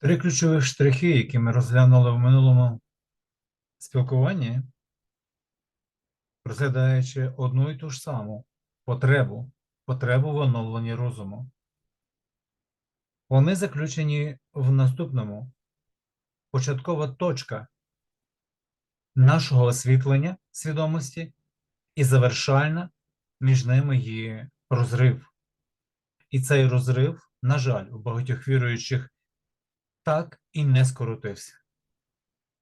Три ключові штрихи, які ми розглянули в минулому спілкуванні, розглядаючи одну і ту ж саму потребу, потребу в оновленні розуму. Вони заключені в наступному. Початкова точка нашого освітлення свідомості і завершальна між ними є розрив. І цей розрив, на жаль, у багатьох віруючих так і не скоротився.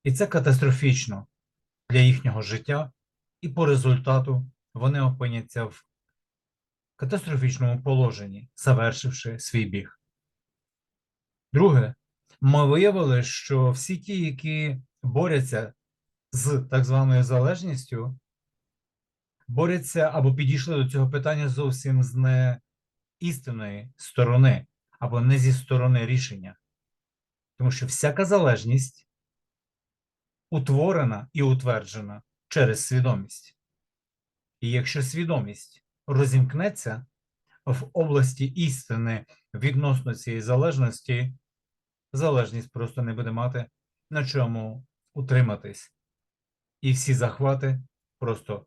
І це катастрофічно для їхнього життя, і по результату вони опиняться в катастрофічному положенні, завершивши свій біг. Друге, ми виявили, що всі ті, які борються з так званою залежністю, борються або підійшли до цього питання зовсім з не істинної сторони, або не зі сторони рішення. Тому що всяка залежність утворена і утверджена через свідомість. І якщо свідомість розімкнеться в області істини відносно цієї залежності, залежність просто не буде мати на чому утриматись. І всі захвати просто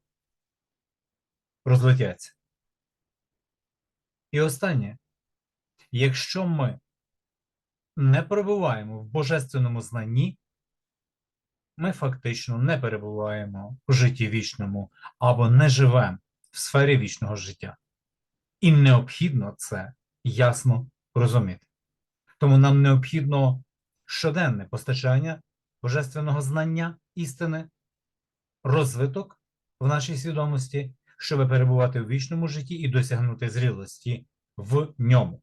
розлетяться. І останнє, якщо ми не перебуваємо в божественному знанні, ми фактично не перебуваємо в житті вічному або не живемо в сфері вічного життя. І необхідно це ясно розуміти. Тому нам необхідно щоденне постачання божественного знання істини, розвиток в нашій свідомості, щоб перебувати в вічному житті і досягнути зрілості в ньому.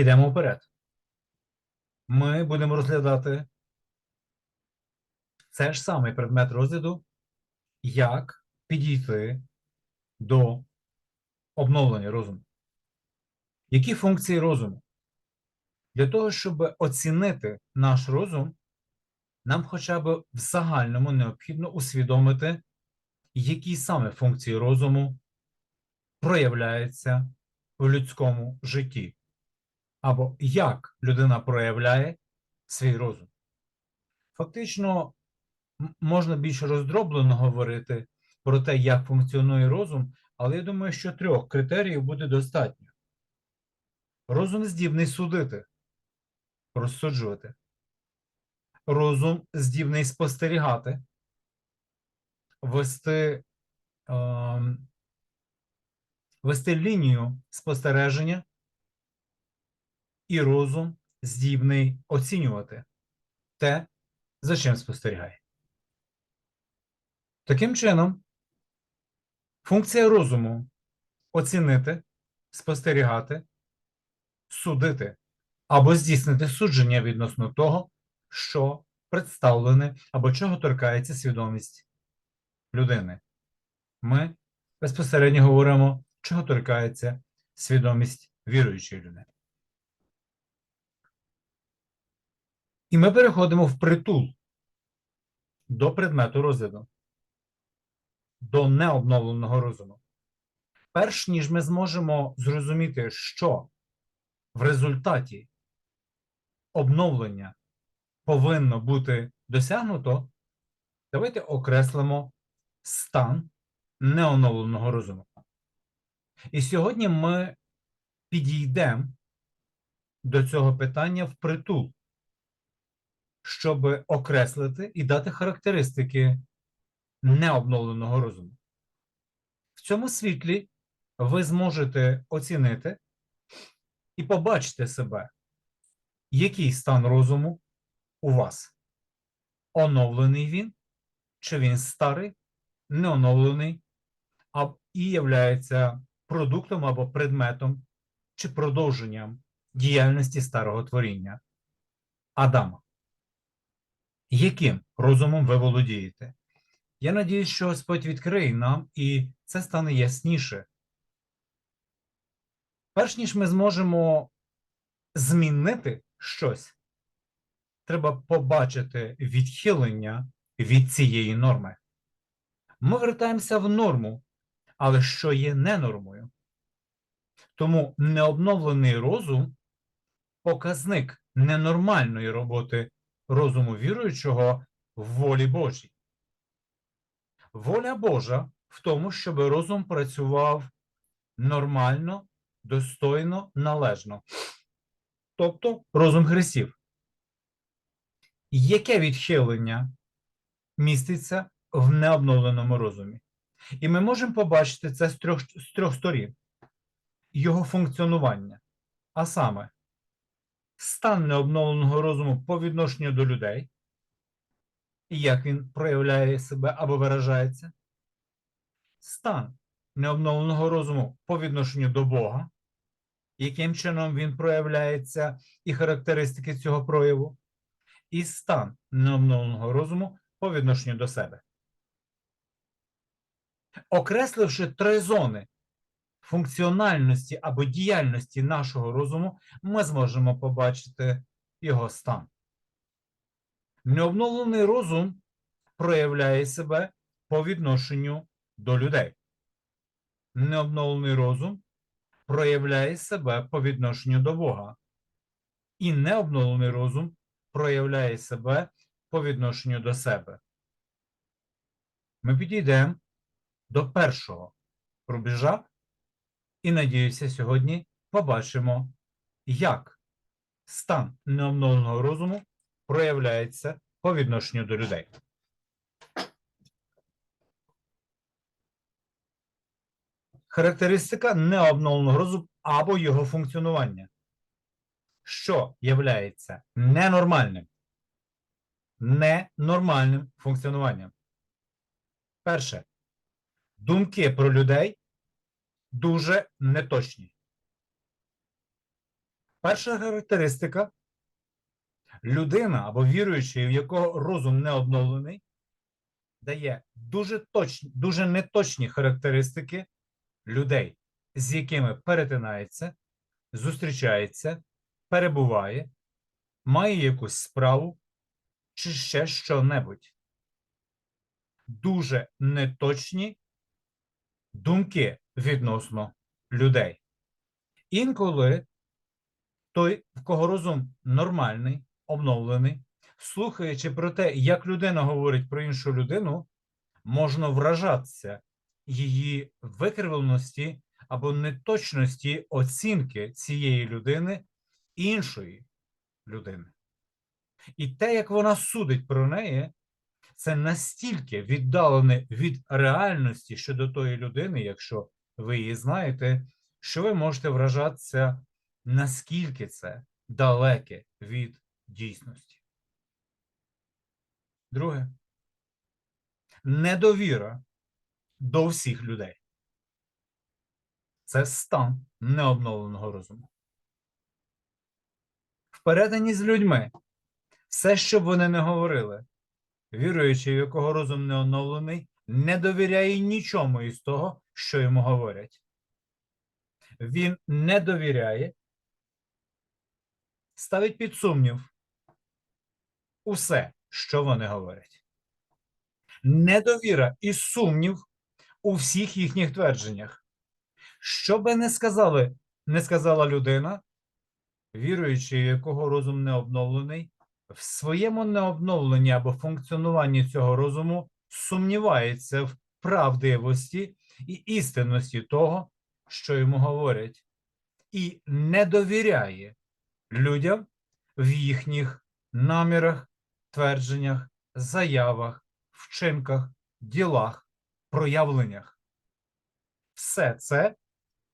Підемо вперед. Ми будемо розглядати цей ж самий предмет розгляду, як підійти до обновлення розуму. Які функції розуму? Для того, щоб оцінити наш розум, нам хоча б в загальному необхідно усвідомити, які саме функції розуму проявляються в людському житті або як людина проявляє свій розум. Фактично, можна більш роздроблено говорити про те, як функціонує розум, але я думаю, що трьох критеріїв буде достатньо. Розум здібний судити, розсуджувати. Розум здібний спостерігати, вести, ем, вести лінію спостереження і розум здібний оцінювати те, за чим спостерігає. Таким чином, функція розуму оцінити, спостерігати, судити або здійснити судження відносно того, що представлене або чого торкається свідомість людини. Ми безпосередньо говоримо, чого торкається свідомість віруючої людини. І ми переходимо в притул до предмету розгляду, до необновленого розуму. Перш ніж ми зможемо зрозуміти, що в результаті обновлення повинно бути досягнуто, давайте окреслимо стан неоновленого розуму. І сьогодні ми підійдемо до цього питання впритул щоб окреслити і дати характеристики необновленого розуму. В цьому світлі ви зможете оцінити і побачити себе, який стан розуму у вас. Оновлений він, чи він старий, неоновлений, а і являється продуктом або предметом чи продовженням діяльності старого творіння Адама яким розумом ви володієте. Я надіюсь, що Господь відкриє нам, і це стане ясніше. Перш ніж ми зможемо змінити щось, треба побачити відхилення від цієї норми. Ми вертаємося в норму, але що є не нормою. Тому необновлений розум показник ненормальної роботи розуму віруючого в волі Божій. Воля Божа в тому, щоб розум працював нормально, достойно, належно. Тобто розум Христів. Яке відхилення міститься в необновленому розумі? І ми можемо побачити це з трьох, з трьох сторін його функціонування, а саме стан необновленого розуму по відношенню до людей, і як він проявляє себе або виражається, стан необновленого розуму по відношенню до Бога, яким чином він проявляється і характеристики цього прояву, і стан необновленого розуму по відношенню до себе. Окресливши три зони функціональності або діяльності нашого розуму, ми зможемо побачити його стан. Необновлений розум проявляє себе по відношенню до людей. Необновлений розум проявляє себе по відношенню до Бога. І необновлений розум проявляє себе по відношенню до себе. Ми підійдемо до першого рубежа і, надіюся, сьогодні побачимо, як стан необновленого розуму проявляється по відношенню до людей. Характеристика необновленого розуму або його функціонування, що являється ненормальним, ненормальним функціонуванням. Перше. Думки про людей дуже неточні. Перша характеристика людина або віруючий, в якого розум не обновлений, дає дуже точні, дуже неточні характеристики людей, з якими перетинається, зустрічається, перебуває, має якусь справу чи ще що-небудь. Дуже неточні думки відносно людей. Інколи той, в кого розум нормальний, обновлений, слухаючи про те, як людина говорить про іншу людину, можна вражатися її викривленості або неточності оцінки цієї людини іншої людини. І те, як вона судить про неї, це настільки віддалене від реальності щодо тої людини, якщо ви її знаєте, що ви можете вражатися, наскільки це далеке від дійсності. Друге, недовіра до всіх людей. Це стан необновленого розуму. В передані з людьми все, що б вони не говорили, віруючий, в якого розум не оновлений, не довіряє нічому із того, що йому говорять. Він не довіряє, ставить під сумнів усе, що вони говорять. Недовіра і сумнів у всіх їхніх твердженнях. Що би не сказали, не сказала людина, віруючи, якого розум не обновлений, в своєму необновленні або функціонуванні цього розуму сумнівається в правдивості і істинності того, що йому говорять, і не довіряє людям в їхніх намірах, твердженнях, заявах, вчинках, ділах, проявленнях. Все це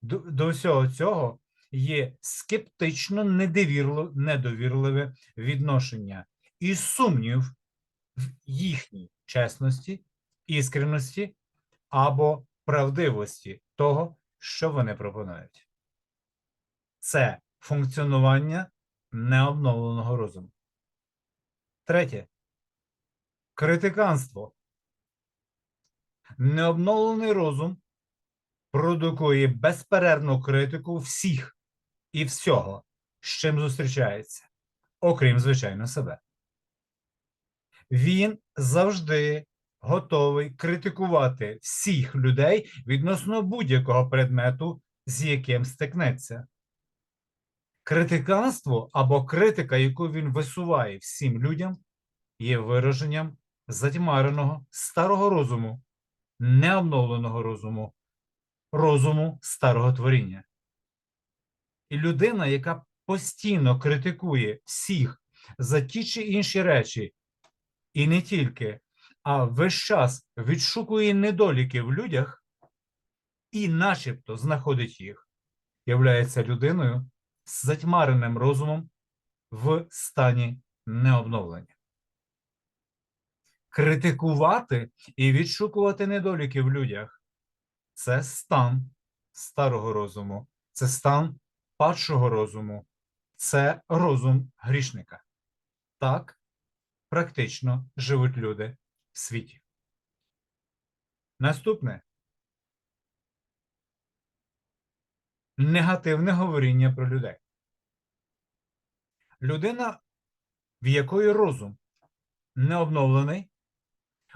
до, до всього цього є скептично недовірливе, відношення і сумнів в їхній чесності, іскреності або правдивості того, що вони пропонують. Це функціонування необновленого розуму. Третє. Критиканство. Необновлений розум продукує безперервну критику всіх і всього, з чим зустрічається, окрім, звичайно, себе. Він завжди готовий критикувати всіх людей відносно будь-якого предмету, з яким стикнеться. Критиканство або критика, яку він висуває всім людям, є вираженням затьмареного старого розуму, необновленого розуму, розуму старого творіння. І людина, яка постійно критикує всіх за ті чи інші речі, і не тільки, а весь час відшукує недоліки в людях і начебто знаходить їх, являється людиною з затьмареним розумом в стані необновлення. Критикувати і відшукувати недоліки в людях це стан старого розуму, це стан падшого розуму, це розум грішника. Так практично живуть люди в світі. Наступне негативне говоріння про людей. Людина, в якої розум не обновлений,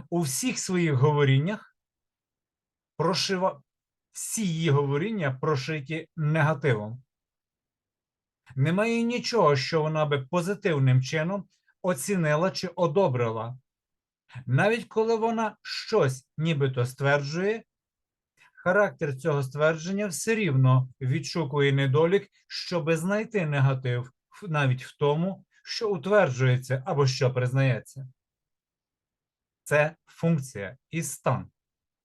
у всіх своїх говоріннях прошива всі її говоріння прошиті негативом. Немає нічого, що вона би позитивним чином оцінила чи одобрила. Навіть коли вона щось нібито стверджує, характер цього ствердження все рівно відшукує недолік, щоби знайти негатив навіть в тому, що утверджується або що признається. Це функція і стан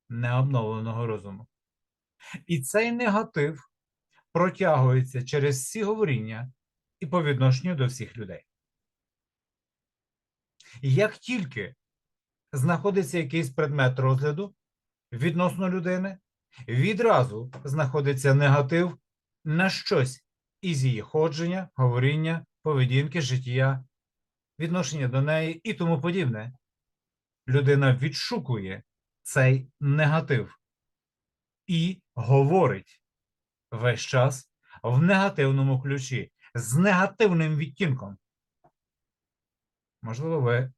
необновленого розуму. І цей негатив протягується через всі говоріння і по відношенню до всіх людей. Як тільки знаходиться якийсь предмет розгляду відносно людини, відразу знаходиться негатив на щось із її ходження, говоріння, поведінки, життя, відношення до неї і тому подібне. Людина відшукує цей негатив і говорить весь час в негативному ключі, з негативним відтінком. Можливо, ви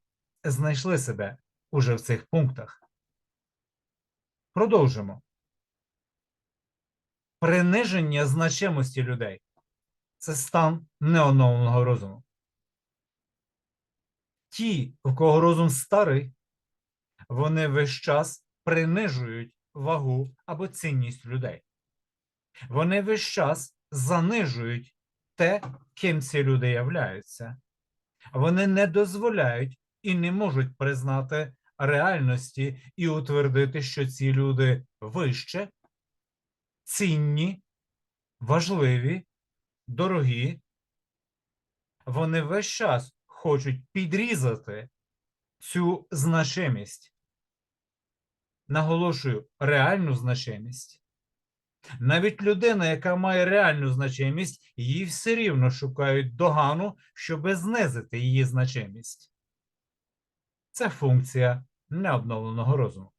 знайшли себе уже в цих пунктах. Продовжимо. Приниження значимості людей це стан неоновленого розуму. Ті, в кого розум старий, вони весь час принижують вагу або цінність людей. Вони весь час занижують те, ким ці люди являються. Вони не дозволяють і не можуть признати реальності і утвердити, що ці люди вище, цінні, важливі, дорогі. Вони весь час хочуть підрізати цю значимість. Наголошую, реальну значимість. Навіть людина, яка має реальну значимість, їй все рівно шукають догану, щоб знизити її значимість. Це функція необновленого розуму.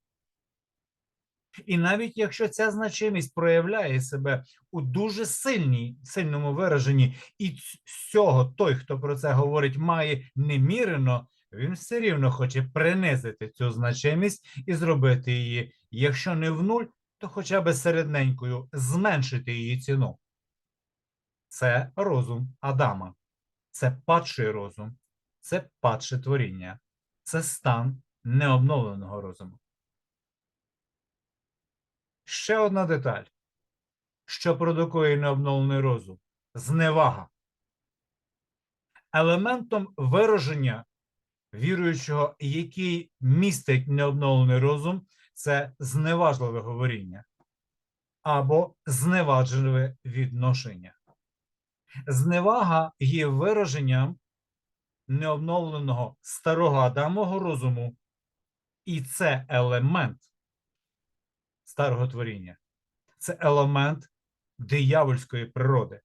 І навіть якщо ця значимість проявляє себе у дуже сильній, сильному вираженні, і з цього той, хто про це говорить, має немірено, він все рівно хоче принизити цю значимість і зробити її, якщо не в нуль, то хоча б середненькою зменшити її ціну. Це розум Адама, це падший розум, це падше творіння, це стан необновленого розуму. Ще одна деталь, що продукує необновлений розум зневага. Елементом вираження віруючого, який містить необновлений розум, це зневажливе говоріння або зневажливе відношення. Зневага є вираженням необновленого старого Адамового розуму, і це елемент старого творіння. Це елемент диявольської природи.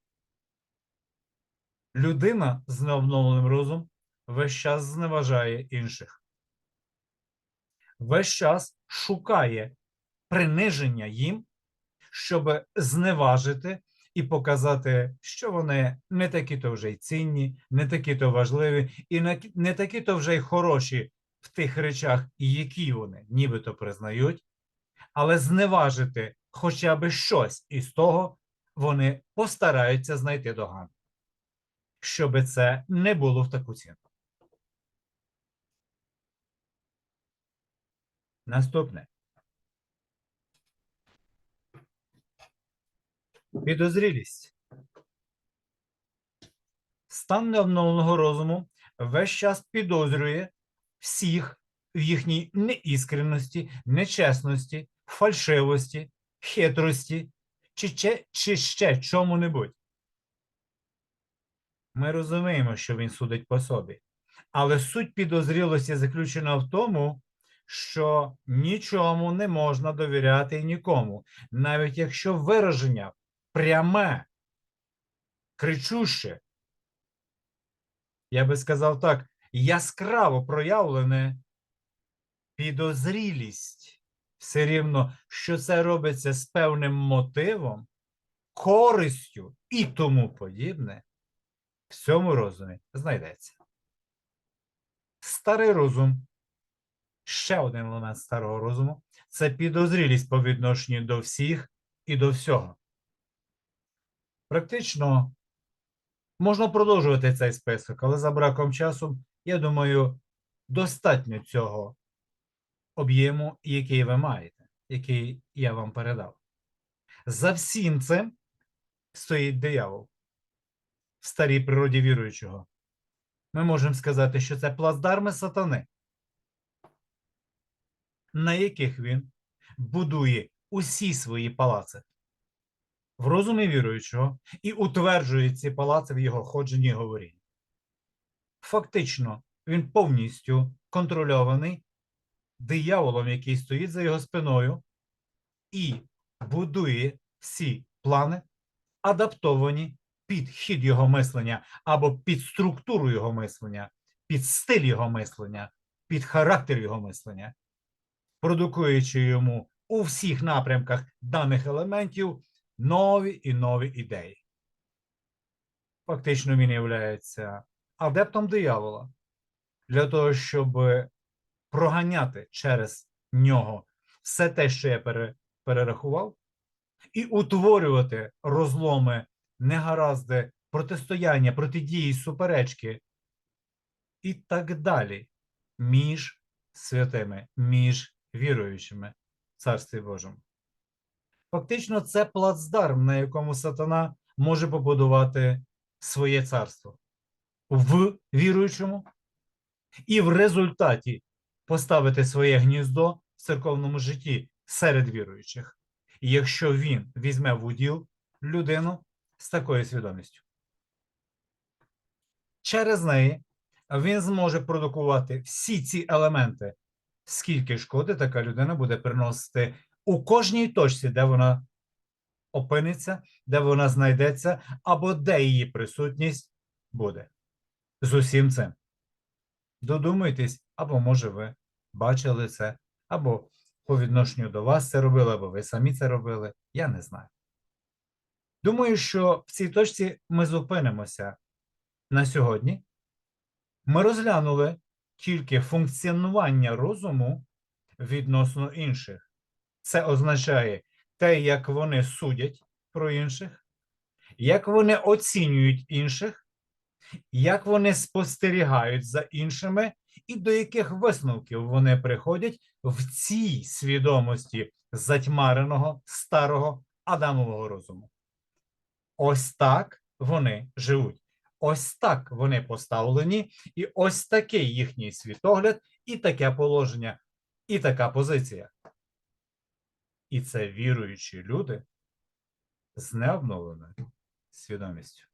Людина з необновленим розумом весь час зневажає інших. Весь час шукає приниження їм, щоб зневажити і показати, що вони не такі то вже й цінні, не такі то важливі, і не- такі то вже й хороші в тих речах, які вони нібито признають, але зневажити хоча б щось із того вони постараються знайти догану. щоби це не було в таку ціну. Наступне. Підозрілість. Стан необновленого розуму весь час підозрює всіх в їхній неіскренності, нечесності, фальшивості, хитрості чи, ще- чи ще чому-небудь. Ми розуміємо, що він судить по собі. Але суть підозрілості заключена в тому, що нічому не можна довіряти нікому, навіть якщо вираження пряме, кричуще, я би сказав так, яскраво проявлене підозрілість. Все рівно, що це робиться з певним мотивом, користю і тому подібне, в цьому розумі знайдеться. Старий розум, ще один елемент старого розуму це підозрілість по відношенню до всіх і до всього. Практично можна продовжувати цей список, але за браком часу, я думаю, достатньо цього об'єму, який ви маєте, який я вам передав. За всім цим стоїть диявол в старій природі віруючого. Ми можемо сказати, що це плацдарми сатани, на яких він будує усі свої палаци в розумі віруючого і утверджує ці палаци в його ходженні і говорінні. Фактично, він повністю контрольований дияволом, який стоїть за його спиною, і будує всі плани, адаптовані під хід його мислення або під структуру його мислення, під стиль його мислення, під характер його мислення, продукуючи йому у всіх напрямках даних елементів нові і нові ідеї. Фактично він є адептом диявола для того, щоб проганяти через нього все те, що я перерахував, і утворювати розломи, негаразди, протистояння, протидії, суперечки і так далі між святими, між віруючими в Царстві Божому. Фактично, це плацдарм, на якому сатана може побудувати своє царство в віруючому, і в результаті поставити своє гніздо в церковному житті серед віруючих, якщо він візьме в уділ людину з такою свідомістю. Через неї він зможе продукувати всі ці елементи, скільки шкоди така людина буде приносити у кожній точці, де вона опиниться, де вона знайдеться, або де її присутність буде. З усім цим. Додумайтесь, або, може, ви бачили це, або по відношенню до вас це робили, або ви самі це робили. Я не знаю. Думаю, що в цій точці ми зупинимося на сьогодні. Ми розглянули тільки функціонування розуму відносно інших. Це означає те, як вони судять про інших, як вони оцінюють інших, як вони спостерігають за іншими, і до яких висновків вони приходять в цій свідомості затьмареного старого Адамового розуму. Ось так вони живуть. Ось так вони поставлені, і ось такий їхній світогляд, і таке положення, і така позиція. І це віруючі люди з необновленою свідомістю.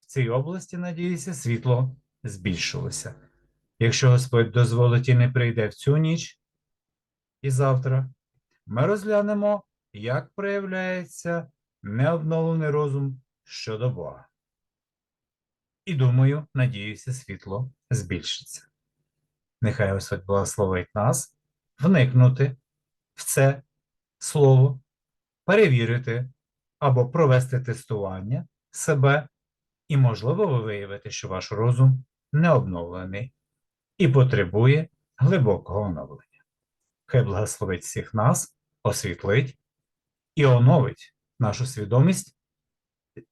В цій області, надіюся, світло збільшилося. Якщо Господь дозволить і не прийде в цю ніч і завтра, ми розглянемо, як проявляється необновлений розум щодо Бога. І думаю, надіюся, світло збільшиться. Нехай Господь благословить нас вникнути в це слово, перевірити або провести тестування себе, і, можливо, ви виявите, що ваш розум не обновлений і потребує глибокого оновлення. Хай благословить всіх нас, освітлить і оновить нашу свідомість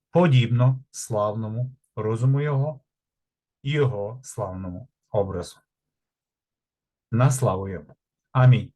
подібно славному розуму Його, і Його славному образу. На славу Йому. Амінь.